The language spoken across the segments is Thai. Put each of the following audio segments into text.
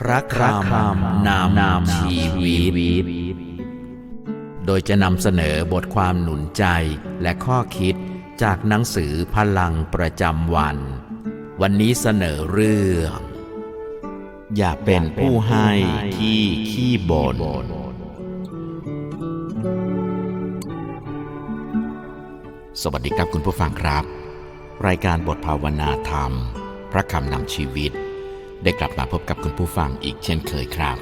พระคำนำนำชีวิต โดยจะนำเสนอบทความหนุนใจและข้อคิดจากหนังสือพลังประจำวัน วันนี้เสนอเรื่อง อย่าเป็นผู้ให้ที่ขี้บ่นสวัสดีครับคุณผู้ฟังครับ รายการบทภาวนาธรรม พระคำนำชีวิต ได้กลับมาพบกับคุณผู้ฟังอีกเช่นเคยครับ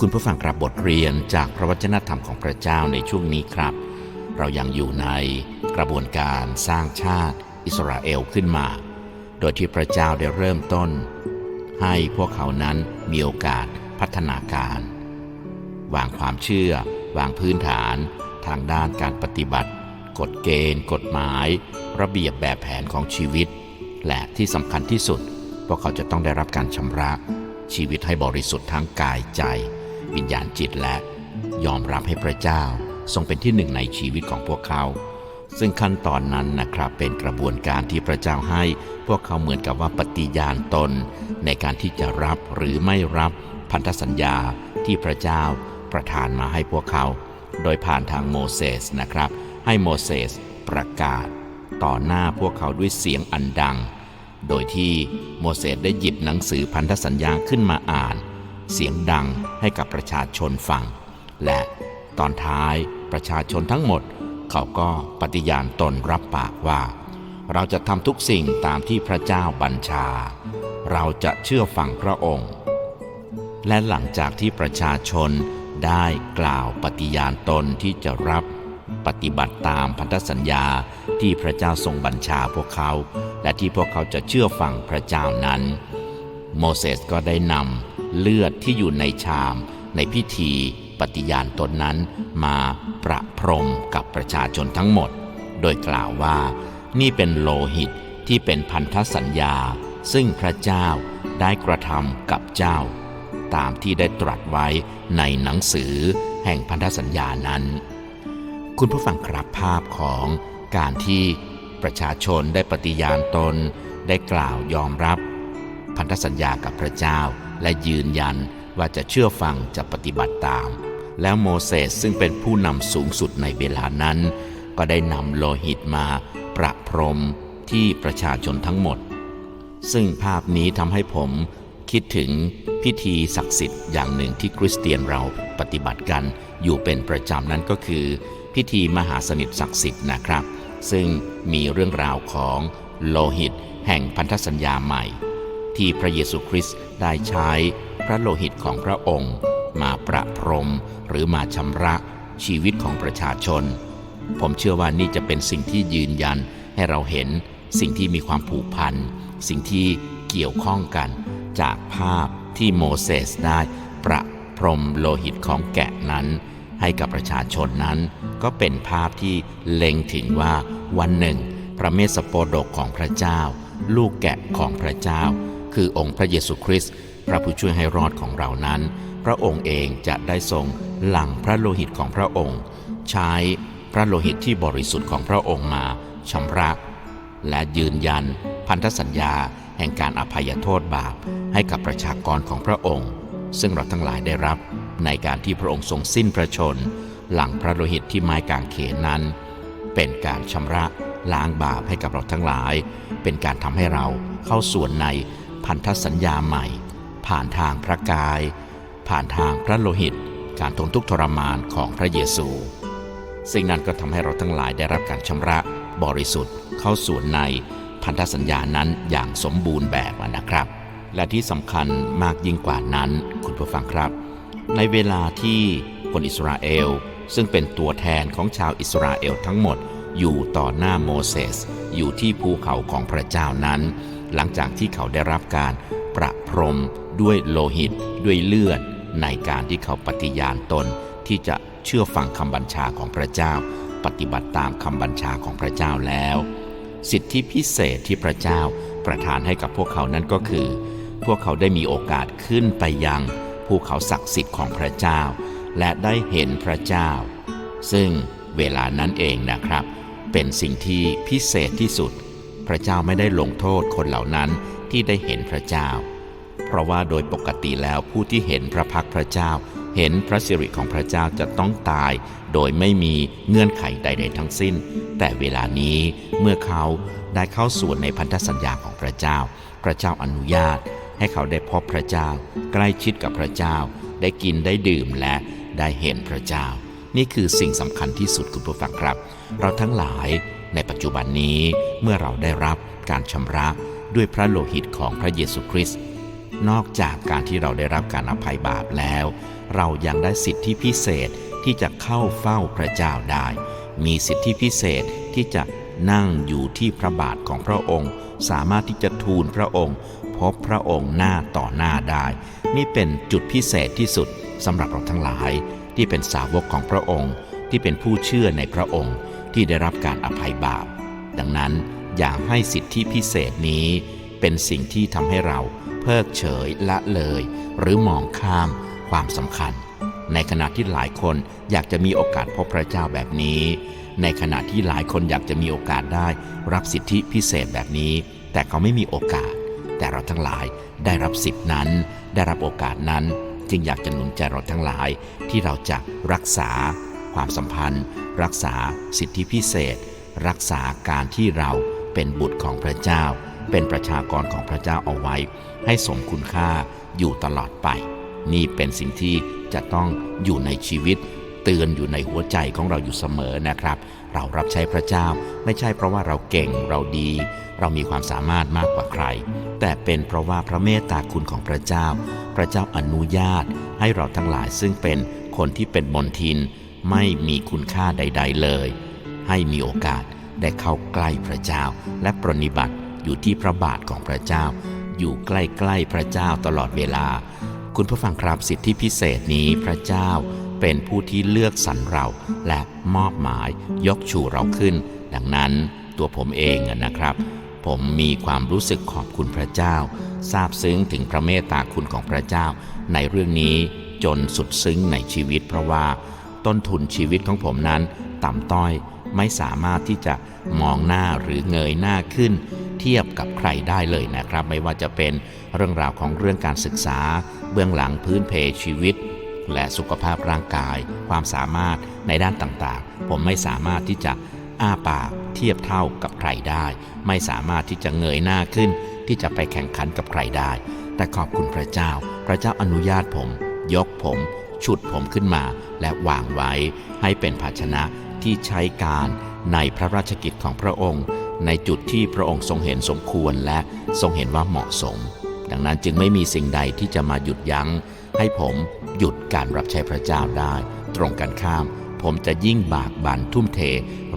คุณผู้ฟังครับบทเรียนจากพระวจนะธรรมของพระเจ้าในช่วงนี้ครับ เรายังอยู่ในกระบวนการสร้างชาติอิสราเอลขึ้นมา โดยที่พระเจ้าได้เริ่มต้น ให้พวกเขานั้นมีโอกาสพัฒนาการ วางความเชื่อ วางพื้นฐาน ทางด้านการปฏิบัติ กฎเกณฑ์ กฎหมาย ระเบียบแบบแผนของชีวิต และที่สำคัญที่สุด พวกเขาจะต้องได้รับการชำระ ชีวิตให้บริสุทธิ์ทั้งกายใจ วิญญาณจิตและ ยอมรับให้พระเจ้า ทรงเป็นที่หนึ่งในชีวิตของพวกเขา ซึ่งขั้นตอนนั้นนะครับเป็นกระบวนการที่พระเจ้าให้ พวกเขาเหมือนกับว่าปฏิญาณตน ในการที่จะรับหรือไม่รับพันธสัญญาที่พระเจ้าประทานมาให้พวกเขา โดยผ่านทางโมเสสนะครับ ให้โมเสสประกาศ ต่อหน้าพวกเขาด้วยเสียงอันดัง โดยที่โมเสสได้หยิบหนังสือพันธสัญญาขึ้นมาอ่าน เสียงดังให้กับประชาชนฟัง และตอนท้ายประชาชนทั้งหมด เขาก็ปฏิญาณตนรับปากว่า เราจะทำทุกสิ่งตามที่พระเจ้าบัญชา เราจะเชื่อฟังพระองค์ และหลังจากที่ประชาชนได้กล่าวปฏิญาณตนที่จะรับ ปฏิบัติตามพันธสัญญาที่พระเจ้าทรงบัญชาพวกเขา และที่พวกเขาจะเชื่อฟังพระเจ้านั้น โมเสสก็ได้นำเลือดที่อยู่ในชาม ในพิธีปฏิญาณตนนั้นมาประพรมกับประชาชนทั้งหมด โดยกล่าวว่า นี่เป็นโลหิตที่เป็นพันธสัญญา ซึ่งพระเจ้าได้กระทำกับเจ้า ตามที่ได้ตรัสไว้ในหนังสือแห่งพันธสัญญานั้น คุณผู้ฟังครับภาพของการที่ประชาชนได้ปฏิญาณตน ได้กล่าวยอมรับ พันธสัญญากับพระเจ้า และยืนยันว่าจะเชื่อฟังจะปฏิบัติตาม แล้วโมเสสซึ่งเป็นผู้นำสูงสุดในเวลานั้น ก็ได้นำโลหิตมาประพรมที่ประชาชนทั้งหมด ซึ่งภาพนี้ทำให้ผมคิดถึงพิธีศักดิ์สิทธิ์อย่างหนึ่งที่คริสเตียนเราปฏิบัติกันอยู่เป็นประจำนั้นก็คือ พิธีมหาสนิทศักดิ์สิทธิ์นะครับ ซึ่งมีเรื่องราวของโลหิตแห่งพันธสัญญาใหม่ ที่พระเยซูคริสต์ได้ใช้พระโลหิตของพระองค์ มาประพรมหรือมาชำระชีวิตของประชาชน ผมเชื่อว่านี่จะเป็นสิ่งที่ยืนยันให้เราเห็นสิ่งที่มีความผูกพัน สิ่งที่เกี่ยวข้องกัน จากภาพที่โมเสสได้ประพรมโลหิตของแกะนั้น ให้กับประชาชนนั้น ก็เป็นภาพที่เล็งถึงว่าวันหนึ่ง พระเมสสโปดกของพระเจ้า ลูกแกะของพระเจ้า คือองค์พระเยซูคริสต์พระผู้ช่วยให้รอดของเรานั้น พระองค์เองจะได้ทรงหลั่งพระโลหิตของพระองค์ ใช้พระโลหิตที่บริสุทธิ์ของพระองค์มาชำระ และยืนยันพันธสัญญาแห่งการอภัยโทษบาปให้กับประชากรของพระองค์ ซึ่งเราทั้งหลายได้รับ ในการที่พระองค์ทรงสิ้นพระชน หลังพระโลหิตที่ไม้กางเขนนั้น เป็นการชำระล้างบาปให้กับเราทั้งหลาย เป็นการทำให้เราเข้าส่วนในพันธสัญญาใหม่ ผ่านทางพระกาย ผ่านทางพระโลหิต การทนทุกข์ทรมานของพระเยซู สิ่งนั้นก็ทำให้เราทั้งหลายได้รับการชำระบริสุทธิ์เข้าสู่ในพันธสัญญานั้นอย่างสมบูรณ์แบบนะครับ และที่สำคัญมากยิ่งกว่านั้น คุณผู้ฟังครับ ในเวลาที่คนอิสราเอล ซึ่งเป็นตัวแทนของชาวอิสราเอลทั้งหมด อยู่ต่อหน้าโมเสส อยู่ที่ภูเขาของพระเจ้านั้น หลังจากที่เขาได้รับการประพรมด้วยโลหิต ด้วยเลือด ในการที่เขาปฏิญาณตนที่จะเชื่อฟังคำบัญชาของพระเจ้า ปฏิบัติตามคำบัญชาของพระเจ้าแล้ว สิทธิพิเศษที่พระเจ้าประทานให้กับพวกเขานั้นก็คือ พวกเขาได้มีโอกาสขึ้นไปยัง ภูเขาศักดิ์สิทธิ์ของพระเจ้า และได้เห็นพระเจ้า ซึ่งเวลานั้นเองนะครับ เป็นสิ่งที่พิเศษที่สุด พระเจ้าไม่ได้ลงโทษคนเหล่านั้นที่ได้เห็นพระเจ้า เพราะว่าโดยปกติแล้วผู้ที่เห็นพระพักพระเจ้า เห็นพระสิริของพระเจ้าจะต้องตาย โดยไม่มีเงื่อนไขใด ๆ ทั้งสิ้น แต่เวลานี้เมื่อเขาได้เข้าสู่ในพันธสัญญาของพระเจ้า พระเจ้าอนุญาต ให้เขาได้พบพระเจ้า ใกล้ชิดกับพระเจ้า ได้กินได้ดื่มและได้เห็นพระเจ้า นี่คือสิ่งสำคัญที่สุดคุณผู้ฟังครับ เราทั้งหลายในปัจจุบันนี้เมื่อเราได้รับการชำระด้วยพระโลหิตของพระเยซูคริสต์นอกจากการที่เราได้รับการอภัยบาปแล้ว เรายังได้สิทธิพิเศษที่จะเข้าเฝ้าพระเจ้าได้ มีสิทธิพิเศษที่จะนั่งอยู่ที่พระบาทของพระองค์ สามารถที่จะทูลพระองค์ พบพระองค์หน้าต่อหน้าได้ นี่เป็นจุดพิเศษที่สุดสำหรับเราทั้งหลาย ที่เป็นสาวกของพระองค์ ที่เป็นผู้เชื่อในพระองค์ที่ได้รับการอภัยบาป ดังนั้นอย่าให้สิทธิพิเศษนี้ เป็นสิ่งที่ทำให้เราเพิกเฉยละเลย หรือมองข้ามความสำคัญ ในขณะที่หลายคนอยากจะมีโอกาสพบพระเจ้าแบบนี้ ในขณะที่หลายคนอยากจะมีโอกาสได้ รับสิทธิพิเศษแบบนี้ แต่เขาไม่มีโอกาส แต่เราทั้งหลายได้รับสิทธินั้น ได้รับโอกาสนั้น จึงอยากจะหนุนใจเราทั้งหลาย ที่เราจะรักษา ความสัมพันธ์ รักษาสิทธิพิเศษ รักษาการที่เราเป็นบุตรของพระเจ้า เป็นประชากรของพระเจ้าเอาไว้ ให้สมคุณค่าอยู่ตลอดไป นี่เป็นสิ่งที่จะต้องอยู่ในชีวิตเตือนอยู่ในหัวใจของเราอยู่เสมอนะครับ เรารับใช้พระเจ้า ไม่ใช่เพราะว่าเราเก่งเราดี เรามีความสามารถมากกว่าใคร แต่เป็นเพราะว่าพระเมตตาคุณของพระเจ้า พระเจ้าอนุญาต ให้เราทั้งหลายซึ่งเป็นคนที่เป็นมนทิน ไม่มีคุณค่าใด ๆ เลย ให้มีโอกาสได้เข้าใกล้พระเจ้า และปรนนิบัติอยู่ที่พระบาทของพระเจ้า อยู่ใกล้ๆพระเจ้าตลอดเวลา คุณผู้ฟังครับสิทธิพิเศษนี้พระเจ้า เป็นผู้ที่เลือกสรรเราและมอบหมายยกชูเราขึ้น ดังนั้นตัวผมเองนะครับ ผมมีความรู้สึกขอบคุณพระเจ้าซาบซึ้งถึงพระเมตตาคุณของพระเจ้า ในเรื่องนี้จนสุดซึ้งในชีวิต เพราะว่าต้นทุนชีวิตของผมนั้นต่ำต้อยไม่สามารถที่จะมองหน้าหรือเงยหน้าขึ้น เทียบกับใครได้เลยนะครับ ไม่ว่าจะเป็นเรื่องราวของเรื่องการศึกษา เบื้องหลังพื้นเพชีวิต และสุขภาพร่างกาย ความสามารถในด้านต่างๆ ผมไม่สามารถที่จะอ้าปากเทียบเท่ากับใครได้ ไม่สามารถที่จะเงยหน้าขึ้น ที่จะไปแข่งขันกับใครได้ แต่ขอบคุณพระเจ้า พระเจ้าอนุญาตผม ยกผม ฉุดผมขึ้นมา และวางไว้ ให้เป็นภาชนะที่ใช้การในพระราชกิจของพระองค์ ในจุดที่พระองค์ทรงเห็นสมควรและทรงเห็นว่าเหมาะสม ดังนั้นจึงไม่มีสิ่งใดที่จะมาหยุดยัง้ง ให้ผมหยุดการรับใช้พระเจ้าได้ ตรงกันข้าม ผมจะยิ่งบากบั่นทุ่มเท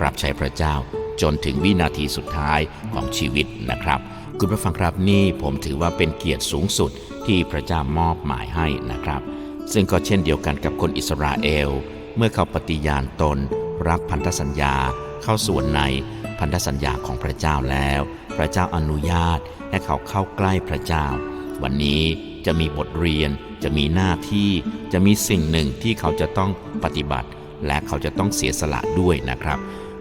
รับใช้พระเจ้า จนถึงวินาทีสุดท้ายของชีวิตนะครับ คุณผู้ฟังครับนี่ผมถือว่าเป็นเกียรติสูงสุดที่พระเจ้ามอบหมายให้นะครับ ซึ่งก็เช่นเดียวกันกับคนอิสราเอล เมื่อเขาปฏิญาณตน รับพันธสัญญาเข้าส่วนในพันธสัญญาของพระเจ้าแล้ว พระเจ้าอนุญาตให้เขาเข้าใกล้พระเจ้า วันนี้จะมีบทเรียน จะมีหน้าที่จะมีสิ่งหนึ่งที่เขาจะต้องปฏิบัติ และเขาจะต้องเสียสละด้วยนะครับ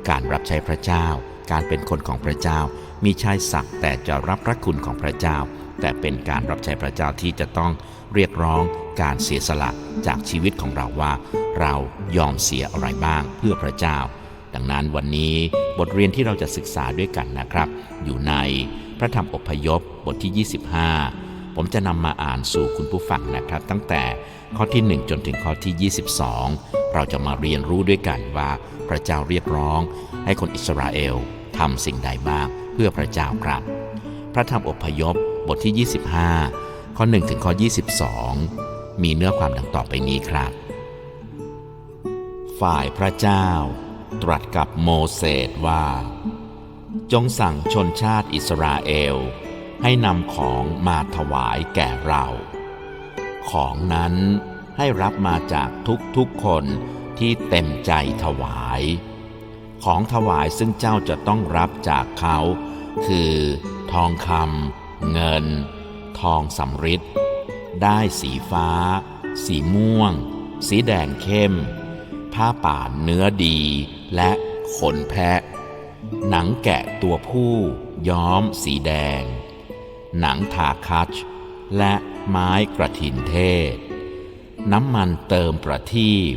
การรับใช้พระเจ้า การเป็นคนของพระเจ้า มีชายศักดิ์แต่จะรับพระคุณของพระเจ้า แต่เป็นการรับใช้พระเจ้าที่จะต้องเรียกร้องการเสียสละจากชีวิตของเราว่า เรายอมเสียอะไรบ้างเพื่อพระเจ้า ดังนั้นวันนี้บทเรียนที่เราจะศึกษาด้วยกันนะครับ อยู่ในพระธรรมอพยพบทที่ 25 ผมจะนำมาอ่านสู่คุณผู้ฟังนะครับ ตั้งแต่ข้อที่ 1 จนถึงข้อที่ 22 เราจะมาเรียนรู้ด้วยกันว่าพระเจ้าเรียกร้อง ให้คนอิสราเอลทำสิ่งใดบ้างเพื่อพระเจ้าครับ พระธรรมอพยพบทที่ 25 ข้อ 1 ถึงข้อ 22 มีเนื้อความดังต่อไปนี้ครับ ฝ่ายพระเจ้า ตรัสกับโมเสสว่า จงสั่งชนชาติอิสราเอล ให้นำของมาถวายแก่เรา ของนั้นให้รับมาจากทุกๆคนที่เต็มใจถวาย ของถวายซึ่งเจ้าจะต้องรับจากเขา คือทองคำเงิน ทองสำริดได้สีฟ้า สีม่วง สีแดงเข้ม ผ้าป่านเนื้อดีและขนแพะ หนังแกะตัวผู้ย้อมสีแดง หนังทาคัช และไม้กระถินเทศ น้ำมันเติมประทีป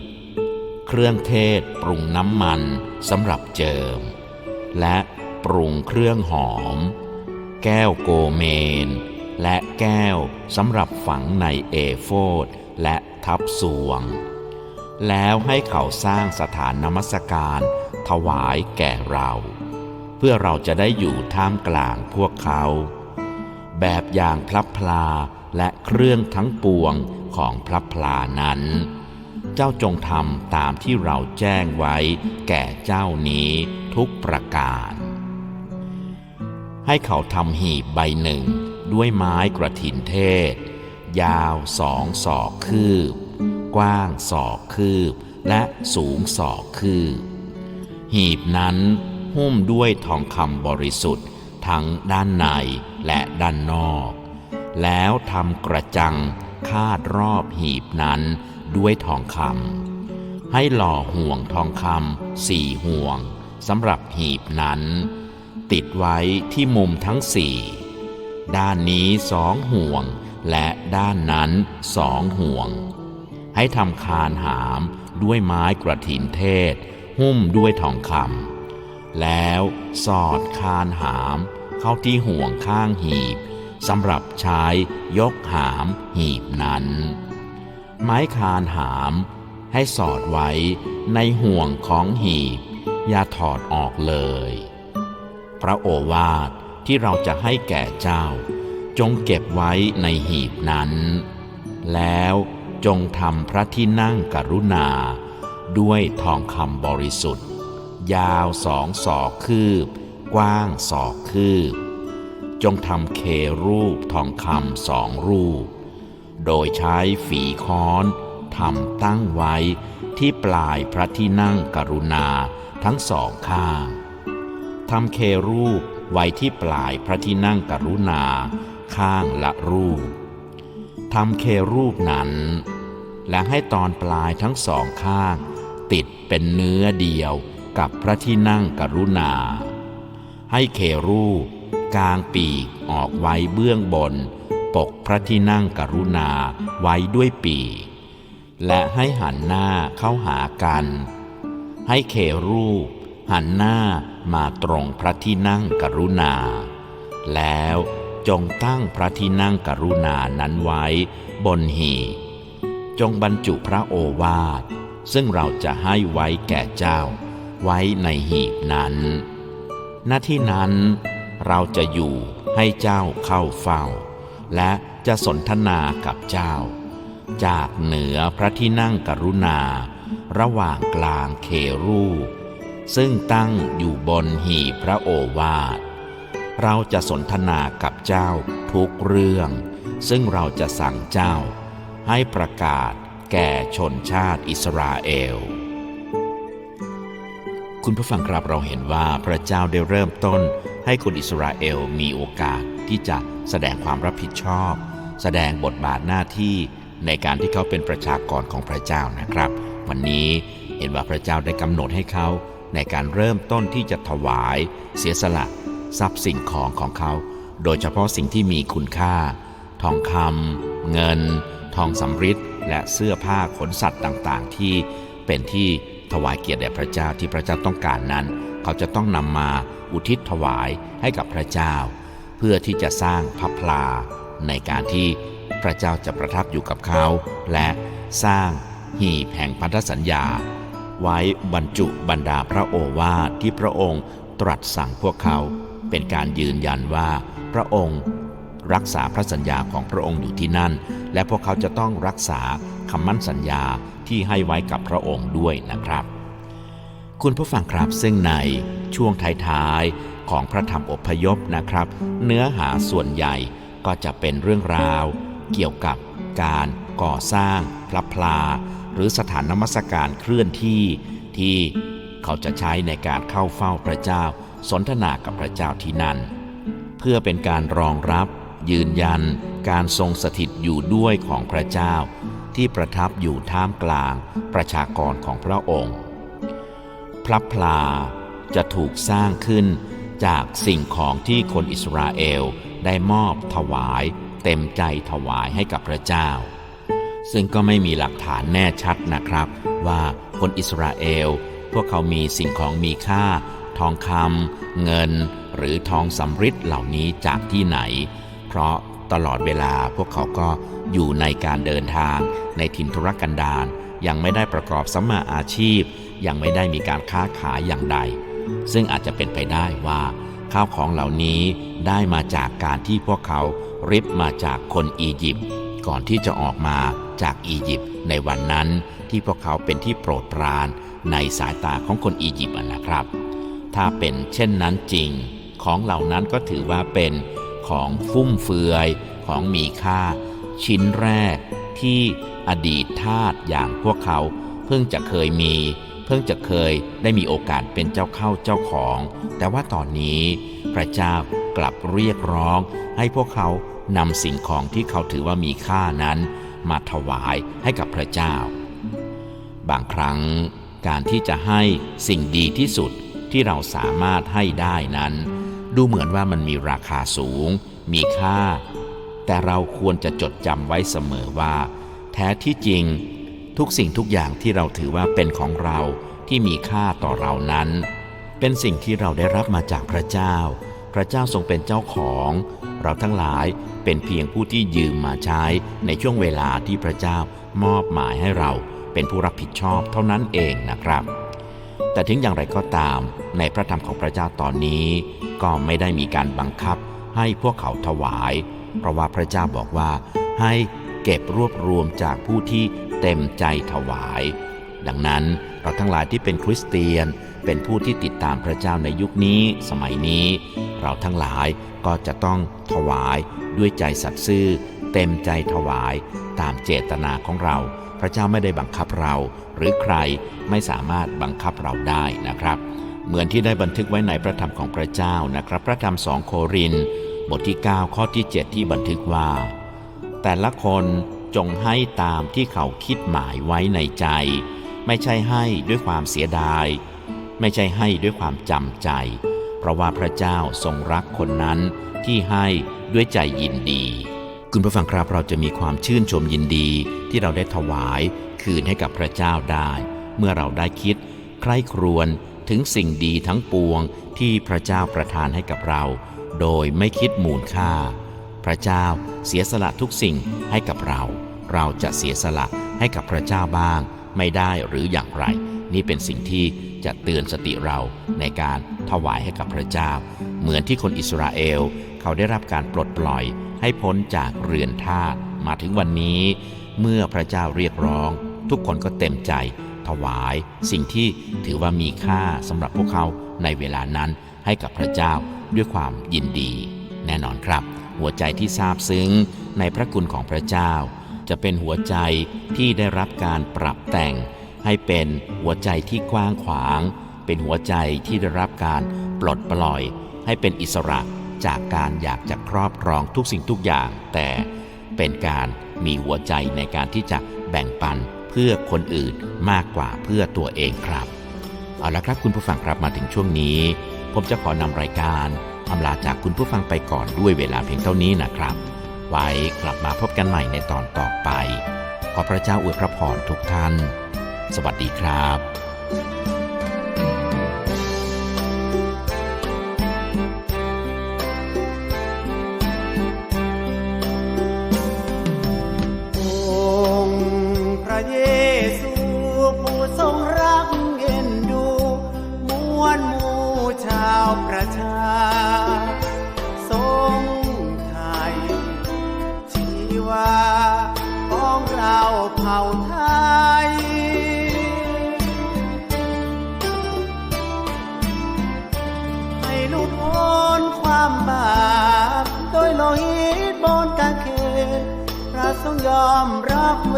เครื่องเทศปรุงน้ำมันสำหรับเจิม และปรุงเครื่องหอม แก้วโกเมน และแก้วสำหรับฝังในเอโฟดและทับสวง แล้วให้เขาสร้างสถานนมัสการถวายแก่เรา เพื่อเราจะได้อยู่ท่ามกลางพวกเขา แบบอย่างพลับพลาและเครื่องทั้งปวงของพลับพลานั้น เจ้าจงทำตามที่เราแจ้งไว้แก่เจ้านี้ทุกประการ ให้เขาทำหีบใบหนึ่งด้วยไม้กระถินเทศ ยาวสองศอกคืบ กว้างศอกคืบ และสูงศอกคืบ หีบนั้นหุ้มด้วยทองคำบริสุทธิ์ทั้งด้านใน และด้านนอก แล้วทำกระจังคาดรอบหีบนั้นด้วยทองคำให้หล่อห่วงทองคำสี่ห่วงสำหรับหีบนั้น ติดไว้ที่มุมทั้งสี่ด้านนี้สองห่วง และด้านนั้นสองห่วง ให้ทำคานหามด้วยไม้กระถินเทศ หุ้มด้วยทองคำแล้วสอดคานหาม เข้าที่ห่วงข้างหีบสำหรับใช้ยกหามหีบนั้น ไม้คานหามให้สอดไว้ในห่วงของหีบ อย่าถอดออกเลย พระโอวาทที่เราจะให้แก่เจ้า จงเก็บไว้ในหีบนั้น แล้วจงทำพระที่นั่งกรุณา ด้วยทองคำบริสุทธิ์ ยาวสองศอกคืบ กว้างศอกคืบ จงทำเครูปทองคำสองรูป โดยใช้ฝีค้อนทำตั้งไว้ที่ปลายพระที่นั่งกรุณาทั้งสองข้างทำเครูปไว้ที่ปลายพระที่นั่งกรุณาข้างละรูปทำเครูปนั้น และให้ตอนปลายทั้งสองข้าง ติดเป็นเนื้อเดียวกับพระที่นั่งกรุณา ให้เครูปกลางปีกออกไว้เบื้องบน ปกพระที่นั่งกรุณาไว้ด้วยปีก และให้หันหน้าเข้าหากัน ให้เครูปหันหน้ามาตรงพระที่นั่งกรุณา แล้วจงตั้งพระที่นั่งกรุณานั้นไว้บนหีจงบรรจุพระโอวาทซึ่งเราจะให้ไว้แก่เจ้า ไว้ในหีบนั้น หน้าที่นั้นเราจะอยู่ให้เจ้าเข้าเฝ้า และจะสนทนากับเจ้า จากเหนือพระที่นั่งกรุณา ระหว่างกลางเครูซึ่งตั้งอยู่บนหีพระโอวาท เราจะสนทนากับเจ้าทุกเรื่อง ซึ่งเราจะสั่งเจ้า ให้ประกาศแก่ชนชาติอิสราเอล คุณผู้ฟังครับเราเห็นว่าพระเจ้าได้เริ่มต้น ให้คนอิสราเอลมีโอกาสที่จะแสดงความรับผิดชอบ แสดงบทบาทหน้าที่ในการที่เขาเป็นประชากรของพระเจ้านะครับ วันนี้เห็นว่าพระเจ้าได้กำหนดให้เขา ในการเริ่มต้นที่จะถวาย เสียสละ ทรัพย์สิ่งของของเขา โดยเฉพาะสิ่งที่มีคุณค่า ทองคำเงิน ทองสำริดและเสื้อผ้าขนสัตว์ต่างๆ ที่เป็นที่ ถวายเกียรติแด่พระเจ้าที่พระเจ้าต้องการนั้น เขาจะต้องนำมาอุทิศถวายให้กับพระเจ้า เพื่อที่จะสร้างพระพลา ในการที่พระเจ้าจะประทับอยู่กับเขา และสร้างหีบแห่งพันธสัญญา ไว้บรรจุบรรดาพระโอวาทที่พระองค์ตรัสสั่งพวกเขาเป็นการยืนยันว่าพระองค์รักษาพระสัญญาของพระองค์อยู่ที่นั่น และพวกเขาจะต้องรักษาคำมั่นสัญญา ที่ให้ไว้กับพระองค์ด้วยนะครับ คุณผู้ฟังครับซึ่งในช่วงท้ายๆของพระธรรมอพยพนะครับ เนื้อหาส่วนใหญ่ก็จะเป็นเรื่องราว เกี่ยวกับการก่อสร้างพระพลา หรือสถานนมัสการเคลื่อนที่ที่เขาจะใช้ในการเข้าเฝ้าพระเจ้า สนทนากับพระเจ้าที่นั่น เพื่อเป็นการรองรับยืนยันการทรงสถิตอยู่ด้วยของพระเจ้า ที่ประทับอยู่ท่ามกลางประชากรของพระองค์ พระพลาจะถูกสร้างขึ้นจากสิ่งของที่คนอิสราเอลได้มอบถวายเต็มใจถวายให้กับพระเจ้า ซึ่งก็ไม่มีหลักฐานแน่ชัดนะครับ ว่าคนอิสราเอล พวกเขามีสิ่งของมีค่า ทองคำเงิน หรือทองสำริดเหล่านี้จากที่ไหน เพราะตลอดเวลาพวกเขาก็ อยู่ในการเดินทาง ในถิ่นทุรกันดารยังไม่ได้ประกอบสัมมาอาชีพ ยังไม่ได้มีการค้าขายอย่างใด ซึ่งอาจจะเป็นไปได้ว่าข้าวของเหล่านี้ได้มาจากการที่พวกเขาริบมาจากคนอียิปต์ก่อนที่จะออกมาจากอียิปต์ในวันนั้นที่พวกเขาเป็นที่โปรดปรานในสายตาของคนอียิปต์นะครับ ถ้าเป็นเช่นนั้นจริง ของเหล่านั้นก็ถือว่าเป็นของฟุ่มเฟือยของมีค่า ชิ้นแรกที่อดีตทาสอย่างพวกเขา เพิ่งจะเคยมี เพิ่งจะเคยได้มีโอกาสเป็นเจ้าเข้าเจ้าของ แต่ว่าตอนนี้ พระเจ้ากลับเรียกร้อง ให้พวกเขานำสิ่งของที่เขาถือว่ามีค่านั้น มาถวายให้กับพระเจ้า บางครั้งการที่จะให้สิ่งดีที่สุดที่เราสามารถให้ได้นั้น ดูเหมือนว่ามันมีราคาสูง มีค่า แต่เราควรจะจดจำไว้เสมอว่า แท้ที่จริง ทุกสิ่งทุกอย่างที่เราถือว่าเป็นของเราที่มีค่าต่อเรานั้น เป็นสิ่งที่เราได้รับมาจากพระเจ้า พระเจ้าทรงเป็นเจ้าของ เราทั้งหลายเป็นเพียงผู้ที่ยืมมาใช้ในช่วงเวลาที่พระเจ้ามอบหมายให้เราเป็นผู้รับผิดชอบเท่านั้นเองนะครับ แต่ถึงอย่างไรก็ตาม ในพระธรรมของพระเจ้าตอนนี้ ก็ไม่ได้มีการบังคับให้พวกเขาถวาย เพราะว่าพระเจ้าบอกว่า ให้เก็บรวบรวมจากผู้ที่เต็มใจถวาย ดังนั้นเราทั้งหลายที่เป็นคริสเตียน เป็นผู้ที่ติดตามพระเจ้าในยุคนี้สมัยนี้ เราทั้งหลายก็จะต้องถวายด้วยใจสัตย์ซื่อ เต็มใจถวายตามเจตนาของเรา พระเจ้าไม่ได้บังคับเรา หรือใครไม่สามารถบังคับเราได้นะครับ เหมือนที่ได้บันทึกไว้ในพระธรรมของพระเจ้านะครับ พระธรรมสองโครินธ์ บทที่ 9 ข้อที่ 7 ที่บันทึกว่า แต่ละคนจงให้ตามที่เขาคิดหมายไว้ในใจ ไม่ใช่ให้ด้วยความเสียดาย ไม่ใช่ให้ด้วยความจำใจ เพราะว่าพระเจ้าทรงรักคนนั้นที่ให้ด้วยใจยินดี คุณผู้ฟังครับเราจะมีความชื่นชมยินดีที่เราได้ถวายคืนให้กับพระเจ้าได้ เมื่อเราได้คิด ใคร่ครวญถึงสิ่งดีทั้งปวงที่พระเจ้าประทานให้กับเรา โดยไม่คิดมูลค่า พระเจ้าเสียสละทุกสิ่งให้กับเรา เราจะเสียสละให้กับพระเจ้าบ้าง ไม่ได้หรืออย่างไร นี่เป็นสิ่งที่จะเตือนสติเราในการถวายให้กับพระเจ้า เหมือนที่คนอิสราเอลเขาได้รับการปลดปล่อยให้พ้นจากเรือนทาสมาถึงวันนี้ เมื่อพระเจ้าเรียกร้อง ทุกคนก็เต็มใจถวายสิ่งที่ถือว่ามีค่าสำหรับพวกเขาในเวลานั้นให้กับพระเจ้า ด้วยความยินดี แน่นอนครับ หัวใจที่ซาบซึ้งในพระคุณของพระเจ้า จะเป็นหัวใจที่ได้รับการปรับแต่ง ให้เป็นหัวใจที่กว้างขวาง เป็นหัวใจที่ได้รับการปลดปล่อย ให้เป็นอิสระจากการอยากจะครอบครองทุกสิ่งทุกอย่าง แต่เป็นการมีหัวใจในการที่จะแบ่งปันเพื่อคนอื่นมากกว่าเพื่อตัวเองครับ เอาละครับคุณผู้ฟังครับมาถึงช่วงนี้ ผมจะขอนำรายการอำลาจากคุณผู้ฟังไปก่อนด้วยเวลาเพียงเท่านี้นะครับ ไว้กลับมาพบกันใหม่ในตอนต่อไป ขอพระเจ้าอวยพระพรทุกท่าน สวัสดีครับาวประชาทรงไทย ชีวาของเราเผ่าไทย ให้ลุดพ้นความบาป โดยโลหิตบนกางเขนพระทรงยอมรับเว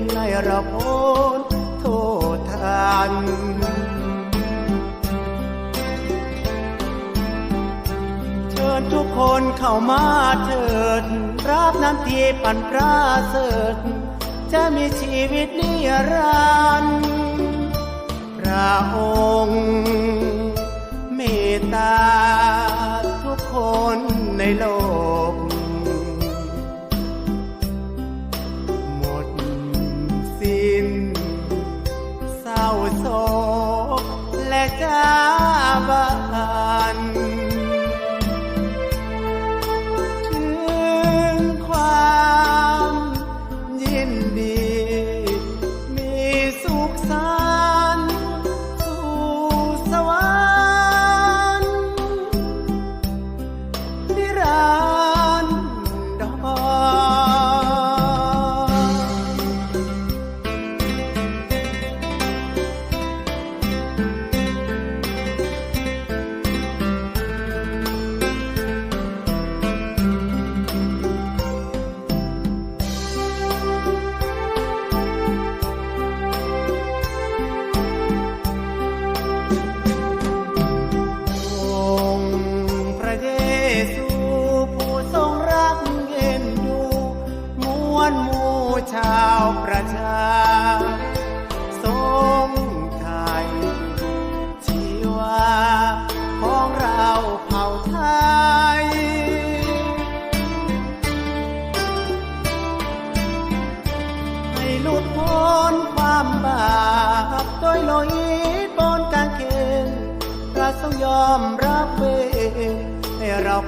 รในเราพ้นโทษทัน ญทุกคนเข้ามาเถิด รับน้ำทีปันปราเสริฐจะมีชีวิตนิรันดร์พระองค์ เมตตาทุกคนในโลก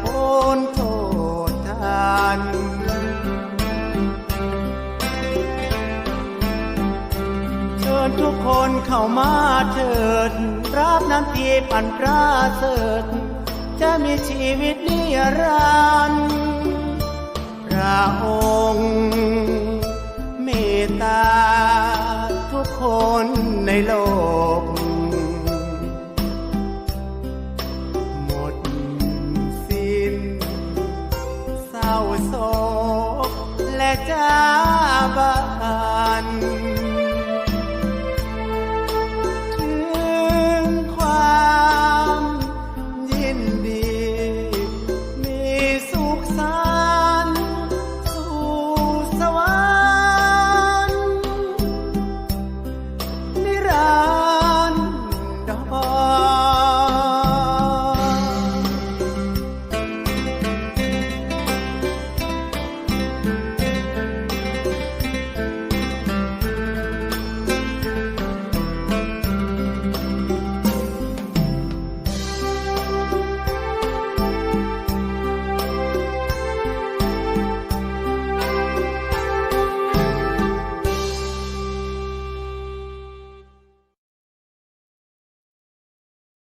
พ้นโทษทานเชิญทุกคนเข้ามาเถิด รับน้ำทีปันปราเสริฐจะมีชีวิตนิรันดร์พระองค์เมตตาทุกคนในโลก